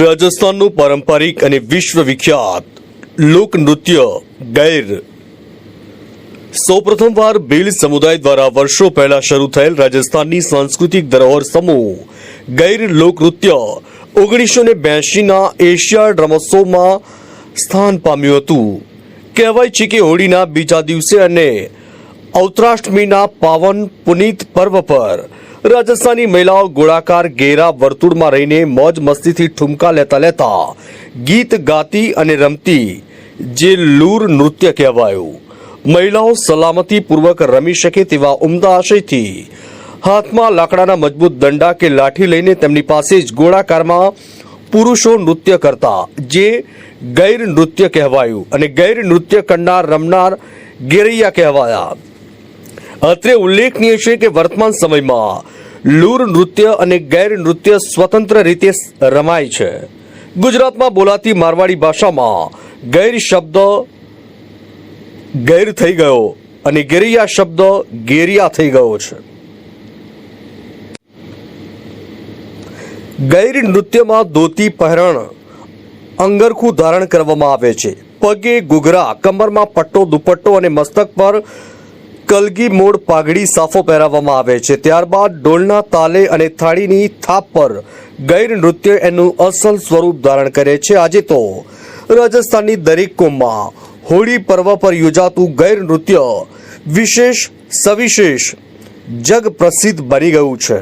રાજસ્થાનનું પારંપરિક અને વિશ્વ વિખ્યાત લોકનૃત્ય ગૈર. સૌપ્રથમવાર ભીલ સમુદાય દ્વારા વર્ષો પહેલા શરૂ થયેલ રાજસ્થાનની સાંસ્કૃતિક ધરોહર સમૂહ ગૈર લોકનૃત્ય ઓગણીસો ને બ્યાસીના એશિયાડ રમોત્સવમાં સ્થાન પામ્યું હતું. કહેવાય છે કે હોળીના બીજા દિવસે અને અવત્રાષ્ટમીના પાવન પુનિત પર્વ પર રાજસ્થાની મહિલાઓ ગોળાકાર ઘેરા વર્તુળમાં રહીને મોજ મસ્તીથી ઠુમકા લેતા લેતા ગીત ગાતી અને રમતી, જે લૂર નૃત્ય કહેવાયું. મહિલાઓ સલામતીપૂર્વક રમી શકે તેવા ઉમદા આશયથી હાથમાં લાકડાના મજબૂત દંડા કે લાઠી લઈને તેમની પાસે જ ગોળાકારમાં પુરુષો નૃત્ય કરતા, જે ગૈર નૃત્ય કહેવાયું અને ગૈર નૃત્ય કરનાર રમનાર ગેરૈયા કહેવાયા. અત્રે ઉલ્લેખનીય છે કે વર્તમાન સમયમાં લૂર નૃત્ય અને ગૈર નૃત્ય સ્વતંત્ર રીતે રમાય છે. ગુજરાતમાં બોલાતી મારવાડી ભાષામાં ગૈર શબ્દ ગૈર થઈ ગયો અને ગેરિયા શબ્દ ગેરિયા થઈ ગયો છે. ગૈર નૃત્યમાં ધોતી પહેરણ અંગરખું ધારણ કરવામાં આવે છે. પગે ઘૂઘરા, કમરમાં પટ્ટો, દુપટ્ટો અને મસ્તક પર કલગી મોડ પાઘડી સાફો પહેરાવવામાં આવે છે. ત્યારબાદ ડોલના તાલે અને થાળીની થાપ પર ગૈર નૃત્ય એનું અસલ સ્વરૂપ ધારણ કરે છે. આજે તો રાજસ્થાનની દરેક કોમમાં હોળી પર્વ પર યોજાતું ગૈર નૃત્ય વિશેષ, સવિશેષ જગ પ્રસિદ્ધ બની ગયું છે.